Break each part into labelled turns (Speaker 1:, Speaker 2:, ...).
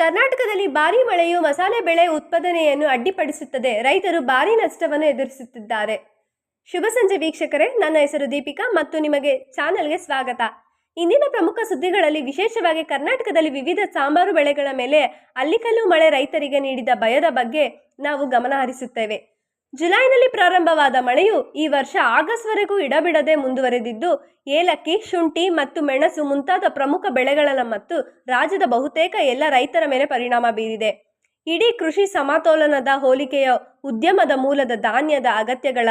Speaker 1: ಕರ್ನಾಟಕದಲ್ಲಿ ಭಾರೀ ಮಳೆಯು ಮಸಾಲೆ ಬೆಳೆ ಉತ್ಪಾದನೆಯನ್ನು ಅಡ್ಡಿಪಡಿಸುತ್ತದೆ. ರೈತರು ಭಾರೀ ನಷ್ಟವನ್ನು ಎದುರಿಸುತ್ತಿದ್ದಾರೆ. ಶುಭ ಸಂಜೆ ವೀಕ್ಷಕರೇ. ನನ್ನ ಹೆಸರು ದೀಪಿಕಾ ಮತ್ತು ನಿಮಗೆ ಚಾನೆಲ್ಗೆ ಸ್ವಾಗತ. ಇಂದಿನ ಪ್ರಮುಖ ಸುದ್ದಿಗಳಲ್ಲಿ ವಿಶೇಷವಾಗಿ ಕರ್ನಾಟಕದಲ್ಲಿ ವಿವಿಧ ಸಾಂಬಾರು ಬೆಳೆಗಳ ಮೇಲೆ ಅಲ್ಲಿಕಲ್ಲು ಮಳೆ ರೈತರಿಗೆ ನೀಡಿದ ಭಯದ ಬಗ್ಗೆ ನಾವು ಗಮನ ಹರಿಸುತ್ತೇವೆ ಜುಲೈನಲ್ಲಿ ಪ್ರಾರಂಭವಾದ ಮಳೆಯು ಈ ವರ್ಷ ಆಗಸ್ಟ್ವರೆಗೂ ಇಡಬಿಡದೆ ಮುಂದುವರೆದಿದ್ದು, ಏಲಕ್ಕಿ, ಶುಂಠಿ ಮತ್ತು ಮೆಣಸು ಮುಂತಾದ ಪ್ರಮುಖ ಬೆಳೆಗಳನ್ನು ಮತ್ತು ರಾಜ್ಯದ ಬಹುತೇಕ ಎಲ್ಲ ರೈತರ ಮೇಲೆ ಪರಿಣಾಮ ಬೀರಿದೆ. ಇಡೀ ಕೃಷಿ ಸಮತೋಲನದ ಹೋಲಿಕೆಯ ಉದ್ಯಮದ ಮೂಲದ ಧಾನ್ಯದ ಅಗತ್ಯಗಳ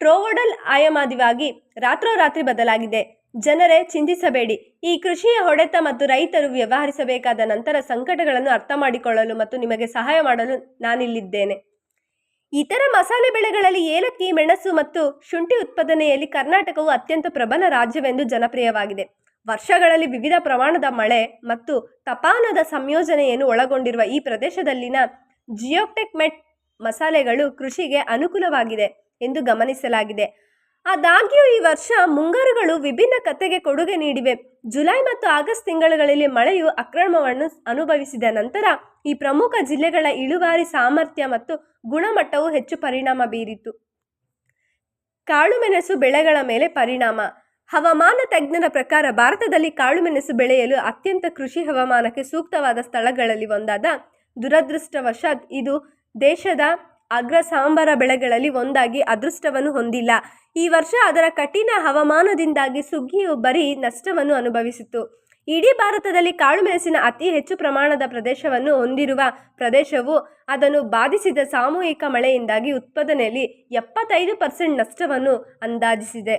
Speaker 1: ಟ್ರೋವಡಲ್ ಆಯಮಾದಿವಾಗಿ ರಾತ್ರೋರಾತ್ರಿ ಬದಲಾಗಿದೆ. ಜನರೇ ಚಿಂತಿಸಬೇಡಿ, ಈ ಕೃಷಿಯ ಹೊಡೆತ ಮತ್ತು ರೈತರು ವ್ಯವಹರಿಸಬೇಕಾದ ನಂತರ ಸಂಕಟಗಳನ್ನು ಅರ್ಥ ಮಾಡಿಕೊಳ್ಳಲು ಮತ್ತು ನಿಮಗೆ ಸಹಾಯ ಮಾಡಲು ನಾನಿಲ್ಲಿದ್ದೇನೆ. ಇತರ ಮಸಾಲೆ ಬೆಳೆಗಳಲ್ಲಿ ಏಲಕ್ಕಿ, ಮೆಣಸು ಮತ್ತು ಶುಂಠಿ ಉತ್ಪಾದನೆಯಲ್ಲಿ ಕರ್ನಾಟಕವು ಅತ್ಯಂತ ಪ್ರಬಲ ರಾಜ್ಯವೆಂದು ಜನಪ್ರಿಯವಾಗಿದೆ. ವರ್ಷಗಳಲ್ಲಿ ವಿವಿಧ ಪ್ರಮಾಣದ ಮಳೆ ಮತ್ತು ತಪಾನದ ಸಂಯೋಜನೆಯನ್ನು ಒಳಗೊಂಡಿರುವ ಈ ಪ್ರದೇಶದಲ್ಲಿನ ಜಿಯೋಟೆಕ್ ಮೆಟ್ ಮಸಾಲೆಗಳು ಕೃಷಿಗೆ ಅನುಕೂಲವಾಗಿದೆ ಎಂದು ಗಮನಿಸಲಾಗಿದೆ. ಆದಾಗ್ಯೂ ಈ ವರ್ಷ ಮುಂಗಾರುಗಳು ವಿಭಿನ್ನ ಕತೆಗೆ ಕೊಡುಗೆ ನೀಡಿವೆ. ಜುಲೈ ಮತ್ತು ಆಗಸ್ಟ್ ತಿಂಗಳುಗಳಲ್ಲಿ ಮಳೆಯು ಅಕ್ರಮವನ್ನು ಅನುಭವಿಸಿದ ನಂತರ ಈ ಪ್ರಮುಖ ಜಿಲ್ಲೆಗಳ ಇಳುವಾರಿ ಸಾಮರ್ಥ್ಯ ಮತ್ತು ಗುಣಮಟ್ಟವು ಹೆಚ್ಚು ಪರಿಣಾಮ ಬೀರಿತು. ಕಾಳುಮೆಣಸು ಬೆಳೆಗಳ ಮೇಲೆ ಪರಿಣಾಮ. ಹವಾಮಾನ ತಜ್ಞರ ಪ್ರಕಾರ ಭಾರತದಲ್ಲಿ ಕಾಳುಮೆಣಸು ಬೆಳೆಯಲು ಅತ್ಯಂತ ಕೃಷಿ ಹವಾಮಾನಕ್ಕೆ ಸೂಕ್ತವಾದ ಸ್ಥಳಗಳಲ್ಲಿ ಒಂದಾದ ದುರದೃಷ್ಟವಶಾತ್ ಇದು ದೇಶದ ಅಗ್ರ ಸಾಂಬಾರ ಬೆಳೆಗಳಲ್ಲಿ ಒಂದಾಗಿ ಅದೃಷ್ಟವನ್ನು ಹೊಂದಿಲ್ಲ. ಈ ವರ್ಷ ಅದರ ಕಠಿಣ ಹವಾಮಾನದಿಂದಾಗಿ ಸುಗ್ಗಿಯು ಬರೀ ನಷ್ಟವನ್ನು ಅನುಭವಿಸಿತು. ಇಡೀ ಭಾರತದಲ್ಲಿ ಕಾಳುಮೆಣಸಿನ ಅತಿ ಹೆಚ್ಚು ಪ್ರಮಾಣದ ಪ್ರದೇಶವನ್ನು ಹೊಂದಿರುವ ಪ್ರದೇಶವು ಅದನ್ನು ಬಾಧಿಸಿದ ಸಾಮೂಹಿಕ ಮಳೆಯಿಂದಾಗಿ ಉತ್ಪಾದನೆಯಲ್ಲಿ ಎಪ್ಪತ್ತೈದು ಪರ್ಸೆಂಟ್ ನಷ್ಟವನ್ನು ಅಂದಾಜಿಸಿದೆ.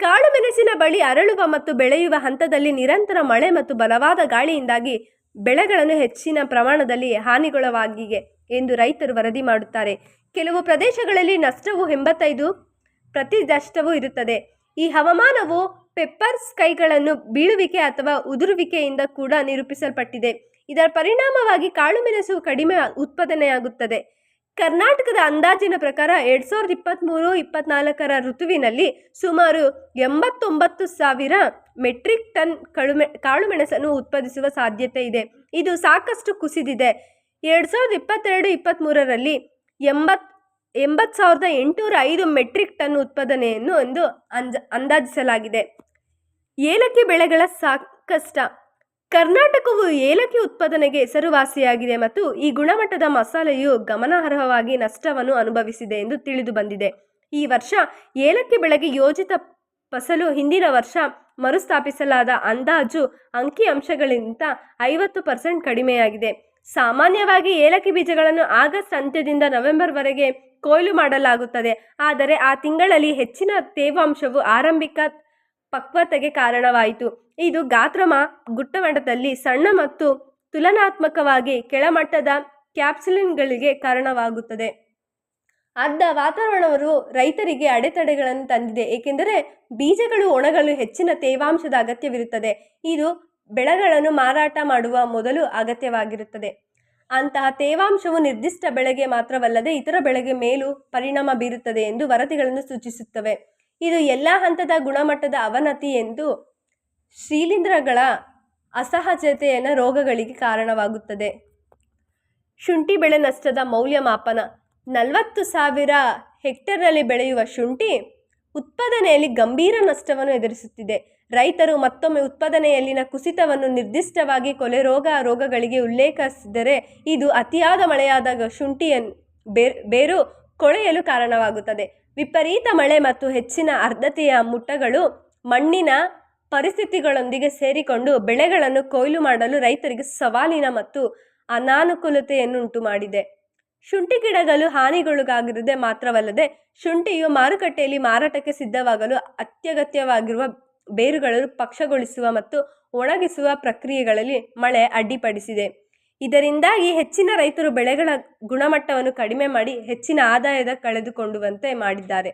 Speaker 1: ಕಾಳುಮೆಣಸಿನ ಬಳಿ ಅರಳುವ ಮತ್ತು ಬೆಳೆಯುವ ಹಂತದಲ್ಲಿ ನಿರಂತರ ಮಳೆ ಮತ್ತು ಬಲವಾದ ಗಾಳಿಯಿಂದಾಗಿ ಬೆಳೆಗಳನ್ನು ಹೆಚ್ಚಿನ ಪ್ರಮಾಣದಲ್ಲಿ ಹಾನಿಗೊಳವಾಗಿವೆ ಎಂದು ರೈತರು ವರದಿ ಮಾಡುತ್ತಾರೆ. ಕೆಲವು ಪ್ರದೇಶಗಳಲ್ಲಿ ನಷ್ಟವು ಎಂಬತ್ತೈದು ಪ್ರತಿದಷ್ಟವೂ ಇರುತ್ತದೆ. ಈ ಹವಾಮಾನವು ಪೆಪ್ಪರ್ ಸ್ಕೈಗಳನ್ನು ಬೀಳುವಿಕೆ ಅಥವಾ ಉದುರುವಿಕೆಯಿಂದ ಕೂಡ ನಿರೂಪಿಸಲ್ಪಟ್ಟಿದೆ. ಇದರ ಪರಿಣಾಮವಾಗಿ ಕಾಳುಮೆಣಸು ಕಡಿಮೆ ಉತ್ಪಾದನೆಯಾಗುತ್ತದೆ. ಕರ್ನಾಟಕದ ಅಂದಾಜಿನ ಪ್ರಕಾರ ಎರಡ್ ಸಾವಿರದ ಇಪ್ಪತ್ತ್ಮೂರು ಇಪ್ಪತ್ನಾಲ್ಕರ ಋತುವಿನಲ್ಲಿ ಸುಮಾರು ಎಂಬತ್ತೊಂಬತ್ತು ಸಾವಿರ ಮೆಟ್ರಿಕ್ ಟನ್ ಕಳುಮೆ, ಕಾಳುಮೆಣಸನ್ನು ಉತ್ಪಾದಿಸುವ ಸಾಧ್ಯತೆ ಇದೆ. ಇದು ಸಾಕಷ್ಟು ಕುಸಿದಿದೆ. ಎರಡು ಸಾವಿರದ ಇಪ್ಪತ್ತೆರಡು ಇಪ್ಪತ್ತ್ಮೂರರಲ್ಲಿ ಎಂಬತ್, ಎಂಬತ್ತು ಸಾವಿರದ ಎಂಟುನೂರ ಐದು ಮೆಟ್ರಿಕ್ ಟನ್ ಉತ್ಪಾದನೆಯನ್ನು ಎಂದು ಅಂಜ, ಅಂದಾಜಿಸಲಾಗಿದೆ. ಏಲಕ್ಕಿ ಬೆಳೆಗಳ ಸಾಕಷ್ಟ ಕರ್ನಾಟಕವು ಏಲಕ್ಕಿ ಉತ್ಪಾದನೆಗೆ ಹೆಸರುವಾಸಿಯಾಗಿದೆ ಮತ್ತು ಈ ಗುಣಮಟ್ಟದ ಮಸಾಲೆಯು ಗಮನಾರ್ಹವಾಗಿ ನಷ್ಟವನ್ನು ಅನುಭವಿಸಿದೆ ಎಂದು ತಿಳಿದು ಬಂದಿದೆ. ಈ ವರ್ಷ ಏಲಕ್ಕಿ ಬೆಳೆಗೆ ಯೋಜಿತ ಫಸಲು ಹಿಂದಿನ ವರ್ಷ ಮರುಸ್ಥಾಪಿಸಲಾದ ಅಂದಾಜು ಅಂಕಿಅಂಶಗಳಿಗಿಂತ ಐವತ್ತು ಪರ್ಸೆಂಟ್ ಕಡಿಮೆಯಾಗಿದೆ. ಸಾಮಾನ್ಯವಾಗಿ ಏಲಕ್ಕಿ ಬೀಜಗಳನ್ನು ಆಗಸ್ಟ್ ಅಂತ್ಯದಿಂದ ನವೆಂಬರ್ವರೆಗೆ ಕೊಯ್ಲು ಮಾಡಲಾಗುತ್ತದೆ. ಆದರೆ ಆ ತಿಂಗಳಲ್ಲಿ ಹೆಚ್ಚಿನ ತೇವಾಂಶವು ಆರಂಭಿಕ ಪಕ್ವತೆಗೆ ಕಾರಣವಾಯಿತು. ಇದು ಗಾತ್ರಮ ಗುಟ್ಟಮಟ್ಟದಲ್ಲಿ ಸಣ್ಣ ಮತ್ತು ತುಲನಾತ್ಮಕವಾಗಿ ಕೆಳಮಟ್ಟದ ಕ್ಯಾಪ್ಸುಲಿನ್ಗಳಿಗೆ ಕಾರಣವಾಗುತ್ತದೆ. ಅರ್ಧ ವಾತಾವರಣವು ರೈತರಿಗೆ ಅಡೆತಡೆಗಳನ್ನು ತಂದಿದೆ, ಏಕೆಂದರೆ ಬೀಜಗಳು ಒಣಗಲು ಹೆಚ್ಚಿನ ತೇವಾಂಶದ ಅಗತ್ಯವಿರುತ್ತದೆ. ಇದು ಬೆಳೆಗಳನ್ನು ಮಾರಾಟ ಮಾಡುವ ಮೊದಲು ಅಗತ್ಯವಾಗಿರುತ್ತದೆ. ಅಂತಹ ತೇವಾಂಶವು ನಿರ್ದಿಷ್ಟ ಬೆಳೆಗೆ ಮಾತ್ರವಲ್ಲದೆ ಇತರ ಬೆಳೆಗೆ ಮೇಲೂ ಪರಿಣಾಮ ಬೀರುತ್ತದೆ ಎಂದು ವರದಿಗಳನ್ನು ಸೂಚಿಸುತ್ತವೆ. ಇದು ಎಲ್ಲ ಹಂತದ ಗುಣಮಟ್ಟದ ಅವನತಿ ಎಂದು ಶಿಲೀಂಧ್ರಗಳ ಅಸಹಜತೆಯನ್ನು ರೋಗಗಳಿಗೆ ಕಾರಣವಾಗುತ್ತದೆ. ಶುಂಠಿ ಬೆಳೆ ನಷ್ಟದ ಮೌಲ್ಯಮಾಪನ. ನಲವತ್ತು ಸಾವಿರ ಹೆಕ್ಟರ್ನಲ್ಲಿ ಬೆಳೆಯುವ ಶುಂಠಿ ಉತ್ಪಾದನೆಯಲ್ಲಿ ಗಂಭೀರ ನಷ್ಟವನ್ನು ಎದುರಿಸುತ್ತಿದೆ. ರೈತರು ಮತ್ತೊಮ್ಮೆ ಉತ್ಪಾದನೆಯಲ್ಲಿನ ಕುಸಿತವನ್ನು ನಿರ್ದಿಷ್ಟವಾಗಿ ಕೊಲೆ ರೋಗ ರೋಗಗಳಿಗೆ ಉಲ್ಲೇಖಿಸಿದರೆ ಇದು ಅತಿಯಾದ ಮಳೆಯಾದಾಗ ಶುಂಠಿಯನ್ನು ಬೇರ್, ಬೇರು ಕೊಳೆಯಲು ಕಾರಣವಾಗುತ್ತದೆ. ವಿಪರೀತ ಮಳೆ ಮತ್ತು ಹೆಚ್ಚಿನ ಅರ್ಧತೆಯ ಮುಟ್ಟಗಳು ಮಣ್ಣಿನ ಪರಿಸ್ಥಿತಿಗಳೊಂದಿಗೆ ಸೇರಿಕೊಂಡು ಬೆಳೆಗಳನ್ನು ಕೊಯ್ಲು ಮಾಡಲು ರೈತರಿಗೆ ಸವಾಲಿನ ಮತ್ತು ಅನಾನುಕೂಲತೆಯನ್ನುಂಟು ಮಾಡಿದೆ. ಶುಂಠಿ ಗಿಡಗಳು ಹಾನಿಗೊಳಗಾಗಿರದೆ ಮಾತ್ರವಲ್ಲದೆ ಶುಂಠಿಯು ಮಾರುಕಟ್ಟೆಯಲ್ಲಿ ಮಾರಾಟಕ್ಕೆ ಸಿದ್ಧವಾಗಲು ಅತ್ಯಗತ್ಯವಾಗಿರುವ ಬೇರುಗಳನ್ನು ಪಕ್ಷಗೊಳಿಸುವ ಮತ್ತು ಒಣಗಿಸುವ ಪ್ರಕ್ರಿಯೆಗಳಲ್ಲಿ ಮಳೆ ಅಡ್ಡಿಪಡಿಸಿದೆ. ಇದರಿಂದಾಗಿ ಹೆಚ್ಚಿನ ರೈತರು ಬೆಳೆಗಳ ಗುಣಮಟ್ಟವನ್ನು ಕಡಿಮೆ ಮಾಡಿ ಹೆಚ್ಚಿನ ಆದಾಯದ ಕಳೆದುಕೊಂಡುವಂತೆ ಮಾಡಿದ್ದಾರೆ.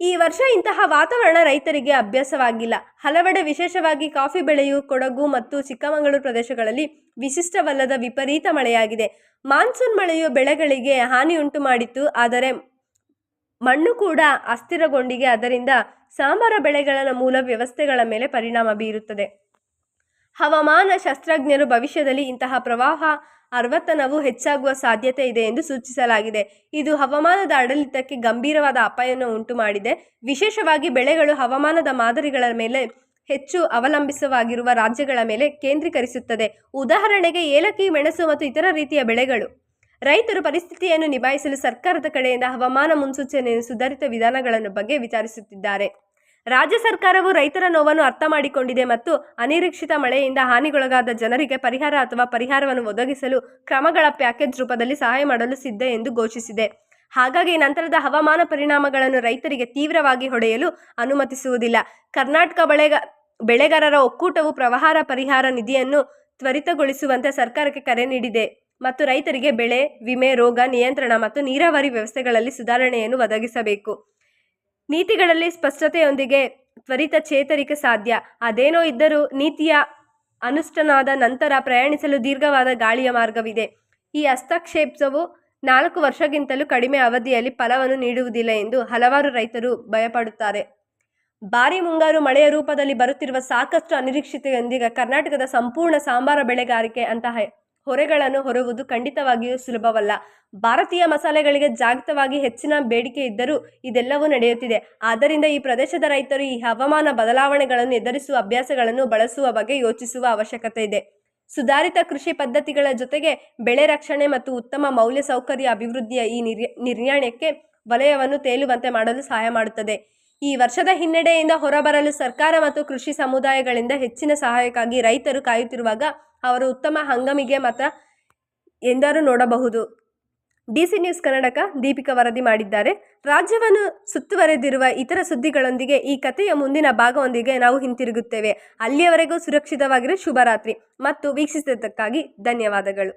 Speaker 1: ಈ ವರ್ಷ ಇಂತಹ ವಾತಾವರಣ ರೈತರಿಗೆ ಅಭ್ಯಾಸವಾಗಿಲ್ಲ. ಹಲವೆಡೆ ವಿಶೇಷವಾಗಿ ಕಾಫಿ ಬೆಳೆಯು ಕೊಡಗು ಮತ್ತು ಚಿಕ್ಕಮಗಳೂರು ಪ್ರದೇಶಗಳಲ್ಲಿ ವಿಶಿಷ್ಟವಲ್ಲದ ವಿಪರೀತ ಮಳೆಯಾಗಿದೆ. ಮಾನ್ಸೂನ್ ಮಳೆಯು ಬೆಳೆಗಳಿಗೆ ಹಾನಿಯುಂಟು ಮಾಡಿತ್ತು. ಆದರೆ ಮಣ್ಣು ಕೂಡ ಅಸ್ಥಿರಗೊಂಡಿಗೆ ಅದರಿಂದ ಸಾಂಬಾರ ಬೆಳೆಗಳ ಮೂಲ ವ್ಯವಸ್ಥೆಗಳ ಮೇಲೆ ಪರಿಣಾಮ ಬೀರುತ್ತದೆ. ಹವಾಮಾನ ಶಾಸ್ತ್ರಜ್ಞರು ಭವಿಷ್ಯದಲ್ಲಿ ಇಂತಹ ಪ್ರವಾಹ ಆವರ್ತನವು ಹೆಚ್ಚಾಗುವ ಸಾಧ್ಯತೆ ಇದೆ ಎಂದು ಸೂಚಿಸಲಾಗಿದೆ. ಇದು ಹವಾಮಾನದ ಆಡಳಿತಕ್ಕೆ ಗಂಭೀರವಾದ ಅಪಾಯವನ್ನು ಉಂಟು ಮಾಡಿದೆ ವಿಶೇಷವಾಗಿ ಬೆಳೆಗಳು ಹವಾಮಾನದ ಮಾದರಿಗಳ ಮೇಲೆ ಹೆಚ್ಚು ಅವಲಂಬಿಸವಾಗಿರುವ ರಾಜ್ಯಗಳ ಮೇಲೆ ಕೇಂದ್ರೀಕರಿಸುತ್ತದೆ. ಉದಾಹರಣೆಗೆ ಏಲಕ್ಕಿ, ಮೆಣಸು ಮತ್ತು ಇತರ ರೀತಿಯ ಬೆಳೆಗಳು. ರೈತರು ಪರಿಸ್ಥಿತಿಯನ್ನು ನಿಭಾಯಿಸಲು ಸರ್ಕಾರದ ಕಡೆಯಿಂದ ಹವಾಮಾನ ಮುನ್ಸೂಚನೆಯನ್ನು ಸುಧಾರಿತ ವಿಧಾನಗಳನ್ನು ಬಗ್ಗೆ ವಿಚಾರಿಸುತ್ತಿದ್ದಾರೆ. ರಾಜ್ಯ ಸರ್ಕಾರವು ರೈತರ ನೋವನ್ನು ಅರ್ಥ ಮಾಡಿಕೊಂಡಿದೆ ಮತ್ತು ಅನಿರೀಕ್ಷಿತ ಮಳೆಯಿಂದ ಹಾನಿಗೊಳಗಾದ ಜನರಿಗೆ ಪರಿಹಾರ ಅಥವಾ ಪರಿಹಾರವನ್ನು ಒದಗಿಸಲು ಕ್ರಮಗಳ ಪ್ಯಾಕೇಜ್ ರೂಪದಲ್ಲಿ ಸಹಾಯ ಮಾಡಲು ಸಿದ್ಧ ಎಂದು ಘೋಷಿಸಿದೆ. ಹಾಗಾಗಿ ನಂತರದ ಹವಾಮಾನ ಪರಿಣಾಮಗಳನ್ನು ರೈತರಿಗೆ ತೀವ್ರವಾಗಿ ಹೊಡೆಯಲು ಅನುಮತಿಸುವುದಿಲ್ಲ. ಕರ್ನಾಟಕ ಬೆಳೆಗ, ಬೆಳೆಗಾರರ ಒಕ್ಕೂಟವು ಪ್ರವಾಹ ಪರಿಹಾರ ನಿಧಿಯನ್ನು ತ್ವರಿತಗೊಳಿಸುವಂತೆ ಸರ್ಕಾರಕ್ಕೆ ಕರೆ ನೀಡಿದೆ ಮತ್ತು ರೈತರಿಗೆ ಬೆಳೆ, ವಿಮೆ, ರೋಗ ನಿಯಂತ್ರಣ ಮತ್ತು ನೀರಾವರಿ ವ್ಯವಸ್ಥೆಗಳಲ್ಲಿ ಸುಧಾರಣೆಯನ್ನು ಒದಗಿಸಬೇಕು. ನೀತಿಗಳಲ್ಲಿ ಸ್ಪಷ್ಟತೆಯೊಂದಿಗೆ ತ್ವರಿತ ಚೇತರಿಕೆ ಸಾಧ್ಯ. ಅದೇನೋ ಇದ್ದರೂ ನೀತಿಯ ಅನುಷ್ಠಾನದ ನಂತರ ಪ್ರಯಾಣಿಸಲು ದೀರ್ಘವಾದ ಗಾಳಿಯ ಮಾರ್ಗವಿದೆ. ಈ ಹಸ್ತಕ್ಷೇಪವು ನಾಲ್ಕು ವರ್ಷಕ್ಕಿಂತಲೂ ಕಡಿಮೆ ಅವಧಿಯಲ್ಲಿ ಫಲವನ್ನು ನೀಡುವುದಿಲ್ಲ ಎಂದು ಹಲವಾರು ರೈತರು ಭಯಪಡುತ್ತಾರೆ. ಭಾರಿ ಮುಂಗಾರು ಮಳೆಯ ರೂಪದಲ್ಲಿ ಬರುತ್ತಿರುವ ಸಾಕಷ್ಟು ಅನಿರೀಕ್ಷಿತೆಯೊಂದಿಗೆ ಕರ್ನಾಟಕದ ಸಂಪೂರ್ಣ ಸಾಂಬಾರ ಬೆಳೆಗಾರಿಕೆ ಅಂತಹ ಹೊರೆಗಳನ್ನು ಹೊರುವುದು ಖಂಡಿತವಾಗಿಯೂ ಸುಲಭವಲ್ಲ. ಭಾರತೀಯ ಮಸಾಲೆಗಳಿಗೆ ಜಾಗತಿಕವಾಗಿ ಹೆಚ್ಚಿನ ಬೇಡಿಕೆ ಇದ್ದರೂ ಇದೆಲ್ಲವೂ ನಡೆಯುತ್ತಿದೆ. ಆದ್ದರಿಂದ ಈ ಪ್ರದೇಶದ ರೈತರು ಈ ಹವಾಮಾನ ಬದಲಾವಣೆಗಳನ್ನು ಎದುರಿಸುವ ಅಭ್ಯಾಸಗಳನ್ನು ಬಳಸುವ ಬಗ್ಗೆ ಯೋಚಿಸುವ ಅವಶ್ಯಕತೆ ಇದೆ. ಸುಧಾರಿತ ಕೃಷಿ ಪದ್ಧತಿಗಳ ಜೊತೆಗೆ ಬೆಳೆ ರಕ್ಷಣೆ ಮತ್ತು ಉತ್ತಮ ಮೌಲ್ಯ ಸೌಕರ್ಯ ಅಭಿವೃದ್ಧಿಯ ಈ ನಿರ್ಯ, ನಿರ್ಯಾಣಕ್ಕೆ ವಲಯವನ್ನು ತೇಲುವಂತೆ ಮಾಡಲು ಸಹಾಯ ಮಾಡುತ್ತದೆ. ಈ ವರ್ಷದ ಹಿನ್ನಡೆಯಿಂದ ಹೊರಬರಲು ಸರ್ಕಾರ ಮತ್ತು ಕೃಷಿ ಸಮುದಾಯಗಳಿಂದ ಹೆಚ್ಚಿನ ಸಹಾಯಕ್ಕಾಗಿ ರೈತರು ಕಾಯುತ್ತಿರುವಾಗ ಅವರು ಉತ್ತಮ ಹಂಗಮಿಗೆ ಮಾತ್ರ ಎಂದರು ನೋಡಬಹುದು. ಡಿಸಿ ನ್ಯೂಸ್ ಕನ್ನಡಕ ದೀಪಿಕಾ ವರದಿ ಮಾಡಿದ್ದಾರೆ. ರಾಜ್ಯವನ್ನು ಸುತ್ತುವರೆದಿರುವ ಇತರ ಸುದ್ದಿಗಳೊಂದಿಗೆ ಈ ಕಥೆಯ ಮುಂದಿನ ಭಾಗವೊಂದಿಗೆ ನಾವು ಹಿಂತಿರುಗುತ್ತೇವೆ. ಅಲ್ಲಿಯವರೆಗೂ ಸುರಕ್ಷಿತವಾಗಿರೋ ಶುಭರಾತ್ರಿ. ಮತ್ತು ವೀಕ್ಷಿಸಿದ್ದಕ್ಕಾಗಿ ಧನ್ಯವಾದಗಳು.